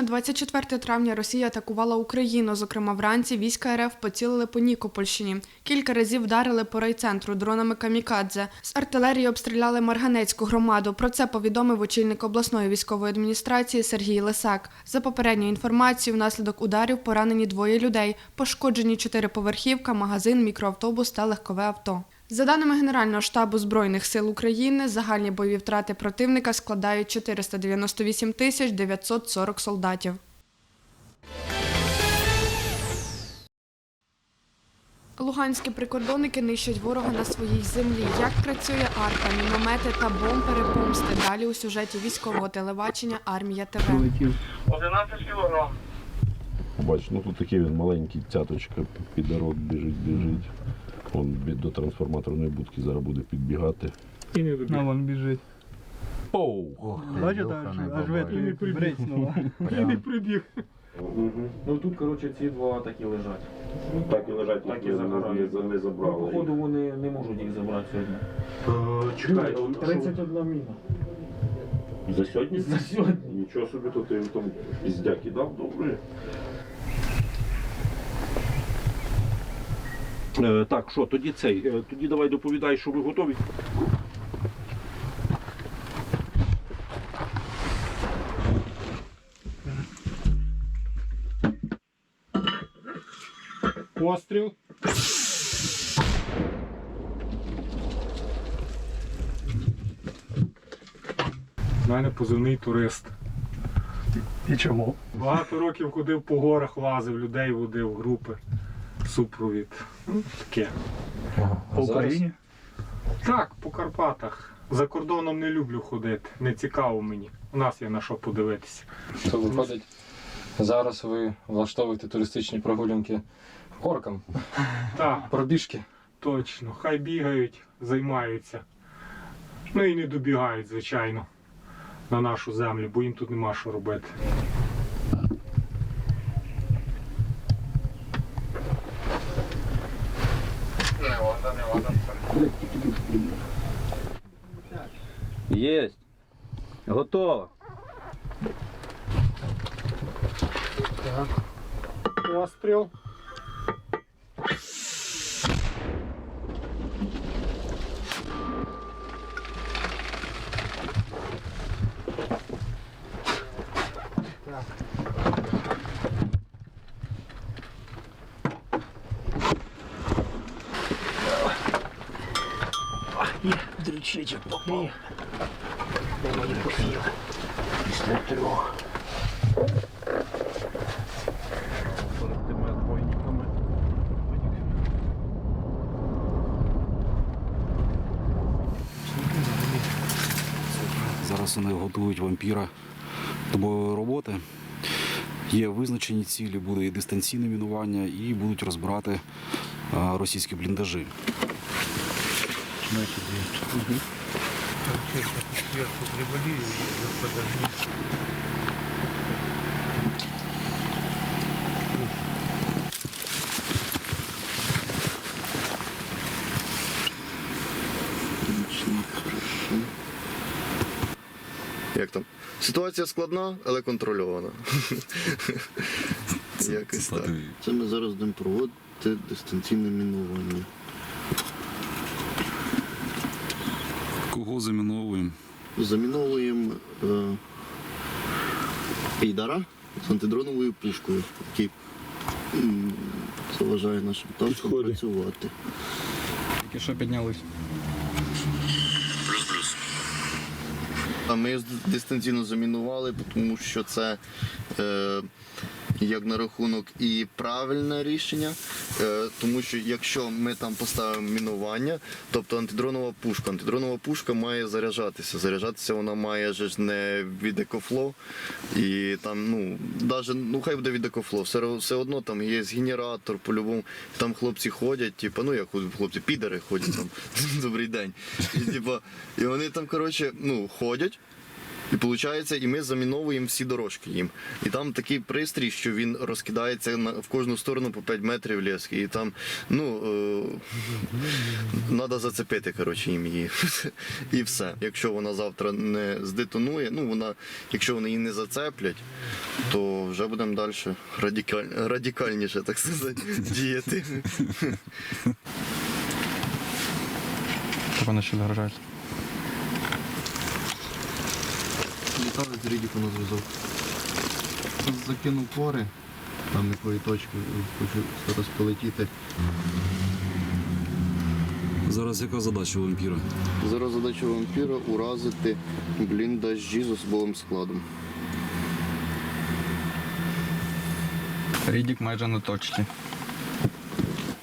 на 24 травня Росія атакувала Україну. Зокрема, вранці війська РФ поцілили по Нікопольщині. Кілька разів вдарили по райцентру дронами камікадзе. З артилерії обстріляли Марганецьку громаду. Про це повідомив очільник обласної військової адміністрації Сергій Лисак. За попередньою інформацією, внаслідок ударів поранені двоє людей. Пошкоджені чотириповерхівка, магазин, мікроавтобус та легкове авто. За даними Генерального штабу Збройних сил України, загальні бойові втрати противника складають 498 тисяч 940 солдатів. Луганські прикордонники нищать ворога на своїй землі. Як працює арта, міномети та бомбери помсти? Далі у сюжеті військового телебачення Армія ТВ. 11 кілограм. Бач, ну тут такий він маленький, цяточка, підорок біжить, біжить. Он до трансформаторної будки зараз буде підбігати. А вон біжить. Оу! Бачите, аж, аж ветрі брецнуло. Ну тут, коротше, ці два такі лежать. Так і лежать, Так і не, загорають. не, не Ну, забрали. походу вони не можуть їх забрати сьогодні. Чекай, 31 міна. за сьогодні? За сьогодні. Нічого собі тут ти там піздяки дав, добре. Так, що, тоді цей, е, тоді давай доповідай, що ви готові. Постріл. У мене позивний турист. І чому? Багато років ходив по горах, лазив, людей водив, групи, супровід. Ну, таке. По Україні? Так, по Карпатах. За кордоном не люблю ходити, не цікаво мені. У нас є на що подивитися. То виходить, зараз ви влаштовуєте туристичні прогулянки оркам, Так, пробіжки. точно. Хай бігають, займаються. Ну і не добігають, звичайно, на нашу землю, бо їм тут нема що робити. Есть. Готово. Постріл. Дрючечок попав. Де мої пофіли? Після трьох. Перед тими отбойниками. Зараз вони готують вампіра до бойової роботи. Є визначені цілі, буде і дистанційне мінування, і будуть розбирати російські бліндажі. Як там? Ситуація складна, але контрольована. Якось так. Це ми зараз будемо проводити дистанційне мінування. Заміновуємо? Заміновуємо е, Ейдара з антидроновою пушкою, який м, заважає нашим танкам працювати. Тільки що піднялись. А ми дистанційно замінували, тому що це е, як на рахунок і правильне рішення, тому що якщо ми там поставимо мінування, тобто антидронова пушка, антидронова пушка має заряджатися. Заряджатися вона має ж не від екофло. І там, ну, даже, ну хай буде від екофло, все, все одно там є генератор, по-любому. Там хлопці ходять, типу, ну як хлопці, підери ходять там. Добрий день. І, типу, і вони там, коротше, ну, ходять. І виходить, і ми заміновуємо всі дорожки їм. І там такий пристрій, що він розкидається на, в кожну сторону по 5 метрів ліс. І там, ну, треба зацепити, коротше, їм її. І все. Якщо вона завтра не здетонує, ну вона, якщо вони її не зацеплять, то вже будемо далі радикаль, радикальніше, так сказати, діяти. Вони ще дорожають. Літали з Рідіку на зв'язок. Закинув пори, там якої точки хочу зараз полетіти. Зараз яка задача у вампіра? Зараз задача вампіра уразити бліндажі з особовим складом. Рідік майже на точці.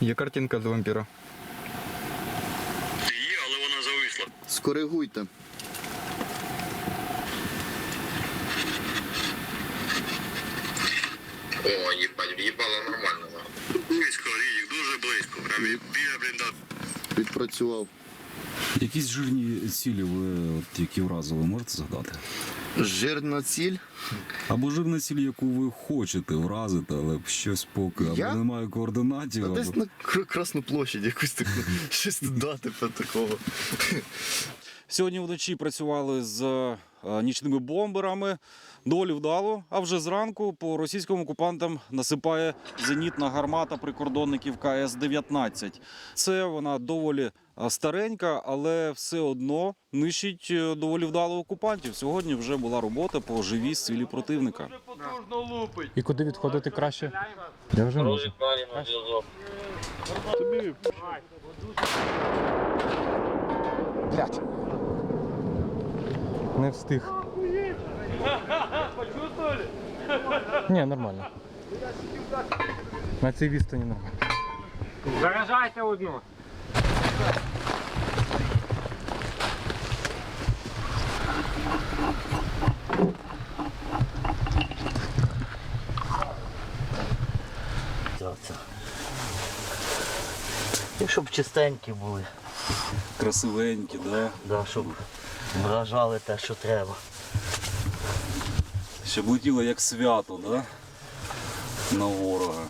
Є картинка з вампіра. Скоригуйте. О, їбать, в'їбало нормально. Близько, Рідік, дуже близько. Прям біля бліндажа. Відпрацював. Якісь жирні цілі ви, от, які вразили, можете згадати? Жирна ціль. Або жирна ціль, яку ви хочете вразити, але щось поки або Я? немає координатів. Та Або... десь на Кр- Красну площадь якусь таку щось туди типу такого. Сьогодні вночі працювали з нічними бомберами. Доволі вдало. А вже зранку по російським окупантам насипає зенітна гармата прикордонників КС-19. Це вона доволі е, старенька, але все одно нищить е, доволі вдало окупантів. Сьогодні вже була робота по живій силі противника. І куди відходити краще? Я вже можу. Блять. Не встиг. Ні, нормально. На цій відстані нормально. Заряджайте одну. І щоб чистенькі були, Красивенькі, да? да, щоб вражали те, що треба. Щоб летіло як свято, да? На ворога.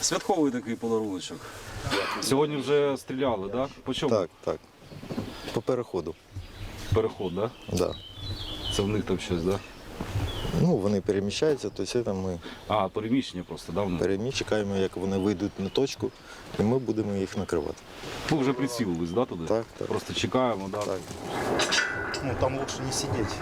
Святковий такий подаруночок. Сьогодні вже стріляли, да? По чому? Так, так. По переходу. Переход, да? Да. Це в них там щось, да? Ну, вони переміщаються, то це там ми А, переміщення просто, да? перемі... чекаємо, як вони вийдуть на точку, і ми будемо їх накривати. Ви вже прицілились, да, туди? Так, так. Просто чекаємо, да? Так. Ну там лучше не сидіти.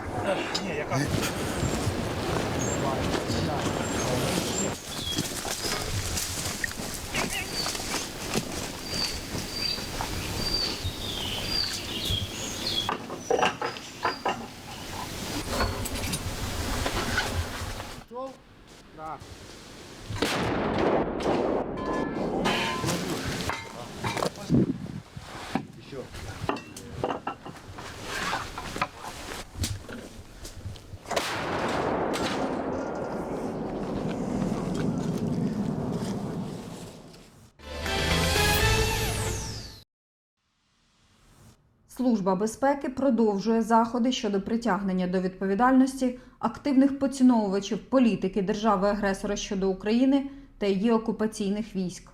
Служба безпеки продовжує заходи щодо притягнення до відповідальності активних поціновувачів політики держави-агресора щодо України та її окупаційних військ.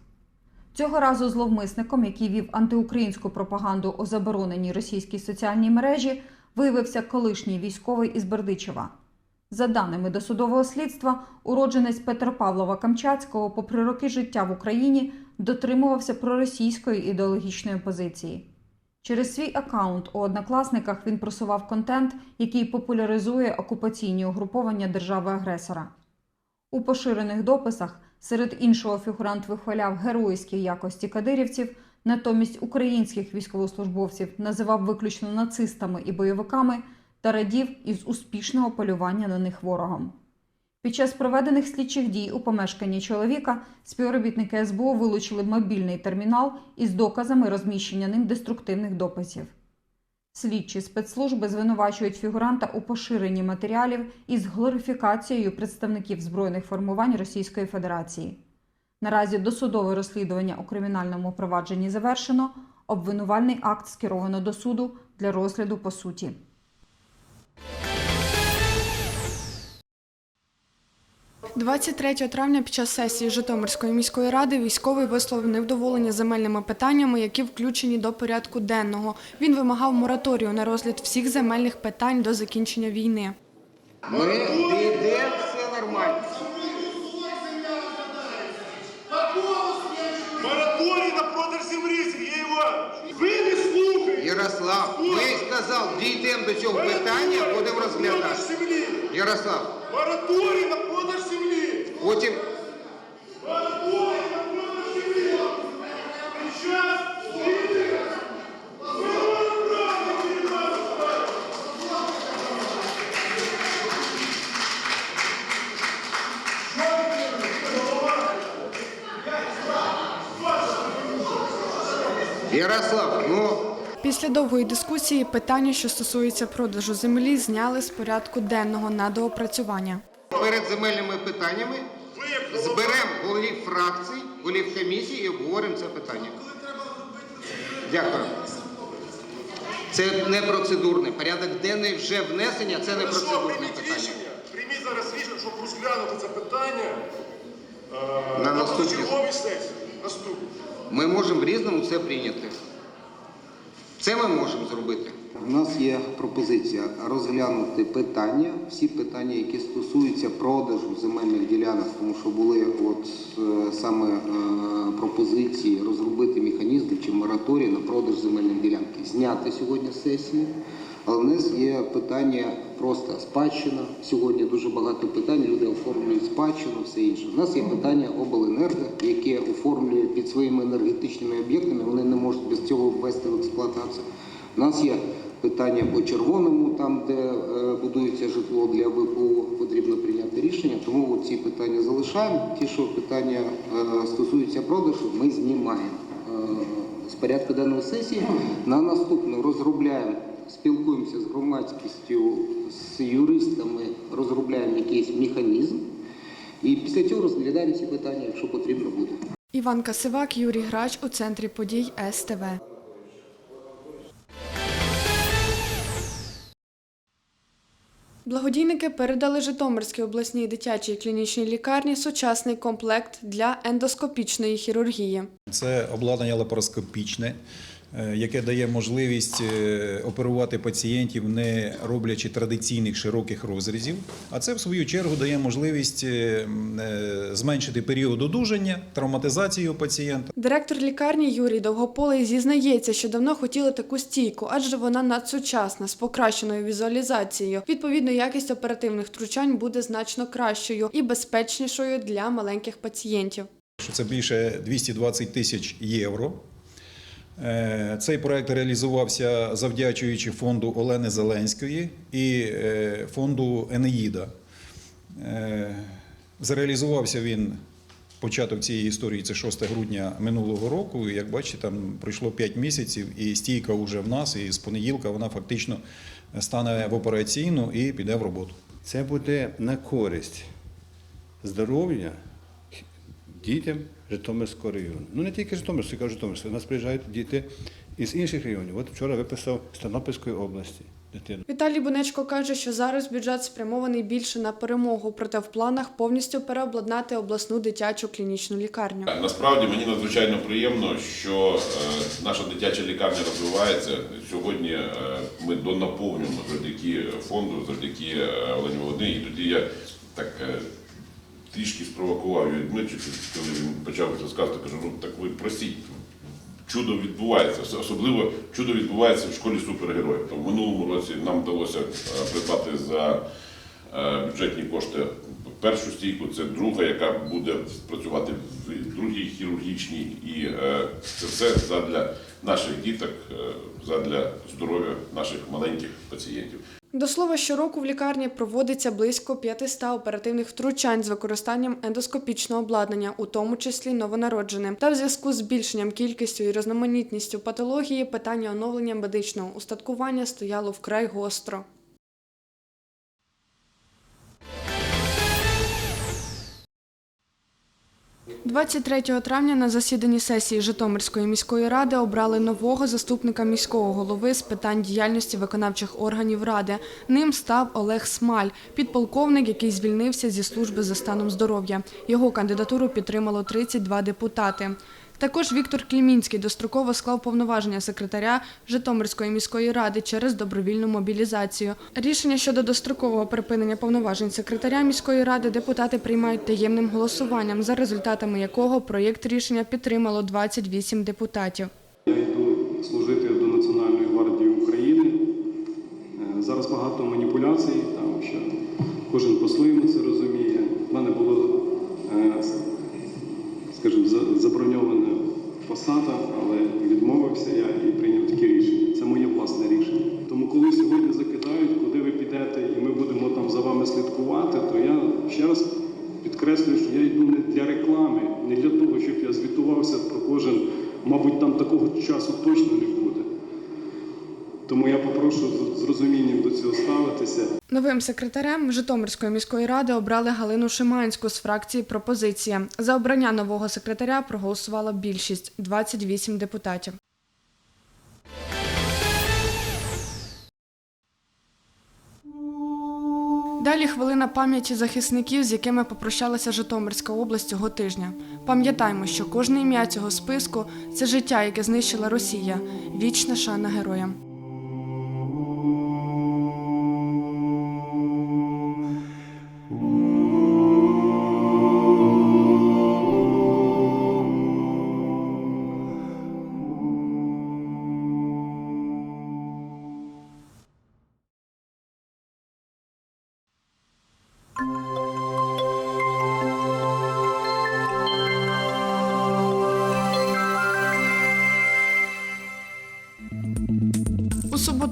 Цього разу зловмисником, який вів антиукраїнську пропаганду у забороненій російській соціальній мережі, виявився колишній військовий із Бердичева. За даними досудового слідства, уродженець Петропавлова Камчатського, попри роки життя в Україні, дотримувався проросійської ідеологічної позиції. Через свій аккаунт у однокласниках він просував контент, який популяризує окупаційні угруповання держави-агресора. У поширених дописах серед іншого фігурант вихваляв геройські якості кадирівців, натомість українських військовослужбовців називав виключно нацистами і бойовиками та радів із успішного полювання на них ворогом. Під час проведених слідчих дій у помешканні чоловіка співробітники СБУ вилучили мобільний термінал із доказами розміщення ним деструктивних дописів. Слідчі спецслужби звинувачують фігуранта у поширенні матеріалів із глорифікацією представників збройних формувань Російської Федерації. Наразі досудове розслідування у кримінальному провадженні завершено. Обвинувальний акт скеровано до суду для розгляду по суті. 23 травня під час сесії Житомирської міської ради військовий висловив невдоволення земельними питаннями, які включені до порядку денного. Він вимагав мораторію на розгляд всіх земельних питань до закінчення війни. Ми йде все нормально. Мораторій на продаж землі, Сергій Іванович! Ви не слухаєте! Ярослав, ми сказав, дійдемо до цього питання, будемо розглядати. Ярослав, Мораторій на продаж! Потім! Ярослав, ну Після довгої дискусії питання, що стосується продажу землі, зняли з порядку денного на доопрацювання. Перед земельними питаннями зберемо голів фракцій, голів комісії і обговоримо це питання. Дякую. Це не процедурне. Порядок денний вже внесення, це не процедурне Прийміть питання. прийміть зараз рішення, щоб розглянути це питання е, На черговій сесії. Наступній. Ми можемо в різному це прийняти. Це ми можемо зробити. У нас є пропозиція розглянути питання, всі питання, які стосуються продажу земельних ділянок, тому що були от е, саме е, пропозиції розробити механізм чи мораторій на продаж земельних ділянки, зняти сьогодні з сесії. Але в нас є питання просто спадщина. Сьогодні дуже багато питань. Люди оформлюють спадщину, все інше. У нас є питання обленерго, яке оформлює під своїми енергетичними об'єктами. Вони не можуть без цього ввести в експлуатацію. У нас є питання по червоному, там де е, будується житло для ВПО, потрібно прийняти рішення. Тому ці питання залишаємо. Ті, що питання е, стосуються продажу, ми знімаємо е, з порядку денної сесії. На наступну розробляємо, спілкуємося з громадськістю, з юристами, розробляємо якийсь механізм. І після цього розглядаємо ці питання, якщо потрібно буде. Іван Касивак, Юрій Грач у центрі подій СТВ. Благодійники передали Житомирській обласній дитячій клінічній лікарні сучасний комплект для ендоскопічної хірургії. Це обладнання лапароскопічне, яке дає можливість е, оперувати пацієнтів, не роблячи традиційних широких розрізів. А це, в свою чергу, дає можливість е, е, зменшити період одужання, травматизації пацієнта. Директор лікарні Юрій Довгополий зізнається, що давно хотіли таку стійку, адже вона надсучасна з покращеною візуалізацією. Відповідно, якість оперативних втручань буде значно кращою і безпечнішою для маленьких пацієнтів. що це більше 220 тисяч євро. Е, Цей проект реалізувався завдячуючи фонду Олени Зеленської і е, фонду Енеїда. Е, Зреалізувався він початок цієї історії, це 6 грудня минулого року. І як бачите, там пройшло 5 місяців, і стійка вже в нас, і з понеділка вона фактично стане в операційну і піде в роботу. Це буде на користь здоров'я дітям Житомирського району. Ну не тільки Житомирського, кажу Житомирського. У нас приїжджають діти із інших районів. От вчора виписав з Тернопільської області дитину. Віталій Бунечко каже, що зараз бюджет спрямований більше на перемогу, проте в планах повністю переобладнати обласну дитячу клінічну лікарню. Насправді мені надзвичайно приємно, що е, наша дитяча лікарня розвивається. Сьогодні е, ми донаповнюємо завдяки фонду, завдяки е, Олені Володимирі. І тоді я так е, трішки спровокував Юрія Дмитрича, коли він почав розказувати, кажу, ну так ви просіть. Чудо відбувається, особливо чудо відбувається в школі супергероїв. В минулому році нам вдалося е, придбати за е, бюджетні кошти першу стійку, це друга, яка буде працювати в другій хірургічній. І е, це все задля наших діток, е, задля здоров'я наших маленьких пацієнтів. До слова, щороку в лікарні проводиться близько 500 оперативних втручань з використанням ендоскопічного обладнання, у тому числі новонародженим. Та в зв'язку з збільшенням кількістю і різноманітністю патології питання оновлення медичного устаткування стояло вкрай гостро. 23 травня на засіданні сесії Житомирської міської ради обрали нового заступника міського голови з питань діяльності виконавчих органів ради. Ним став Олег Смаль, підполковник, який звільнився зі служби за станом здоров'я. Його кандидатуру підтримало 32 депутати. Також Віктор Клімінський достроково склав повноваження секретаря Житомирської міської ради через добровільну мобілізацію. Рішення щодо дострокового припинення повноважень секретаря міської ради депутати приймають таємним голосуванням, за результатами якого проєкт рішення підтримало 28 депутатів. Я йду служити до Національної гвардії України. Е, Зараз багато маніпуляцій, там що кожен по-своєму це розуміє. У мене було, е, скажімо, за- заброньована посада, але відмовився я і прийняв таке рішення. Це моє власне рішення. Тому коли сьогодні закидають, куди ви підете, і ми будемо там за вами слідкувати, то я ще раз підкреслюю, що я йду не для реклами, не для того, щоб я звітувався про кожен. Мабуть, там такого часу точно не. Тому я попрошу з- розумінням до цього ставитися. Новим секретарем Житомирської міської ради обрали Галину Шиманську з фракції Пропозиція. За обрання нового секретаря проголосувала більшість 28 депутатів. Далі хвилина пам'яті захисників, з якими попрощалася Житомирська область цього тижня. Пам'ятаймо, що кожне ім'я цього списку це життя, яке знищила Росія. Вічна шана героям.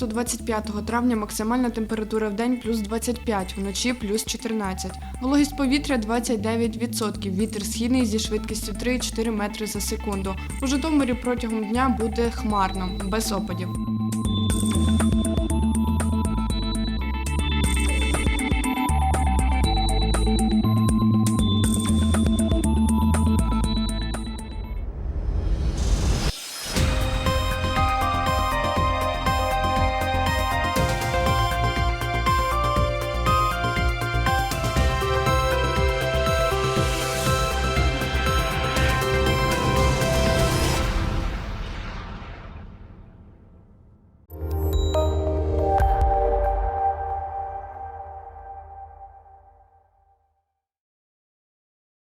Суботу, 25 травня, максимальна температура в день плюс 25, вночі плюс 14. Вологість повітря 29%, вітер східний зі швидкістю 3,4 метри за секунду. У Житомирі протягом дня буде хмарно, без опадів.